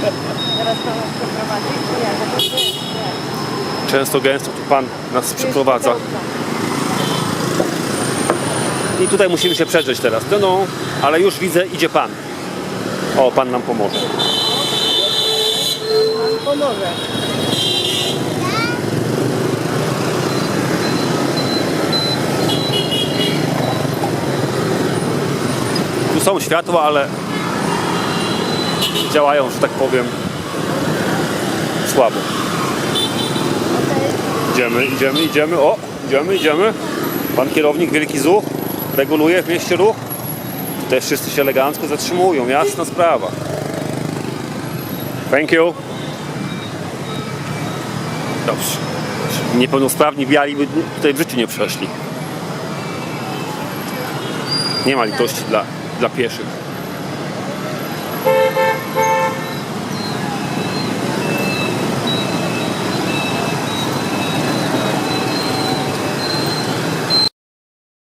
Teraz pan nas przeprowadzi, czy to. Często gęsto tu pan nas przeprowadza. I tutaj musimy się przedrzeć teraz. No, no, ale już widzę, idzie pan. O, pan nam pomoże. Pan pomoże. Tu są światła, ale działają, że tak powiem, słabo. Idziemy, idziemy, idziemy. O, idziemy, idziemy. Pan kierownik, wielki zuch, reguluje w mieście ruch. Też wszyscy się elegancko zatrzymują, jasna sprawa. Thank you. Dobrze. Niepełnosprawni biali by tutaj w życiu nie przeszli. Nie ma litości dla, dla pieszych.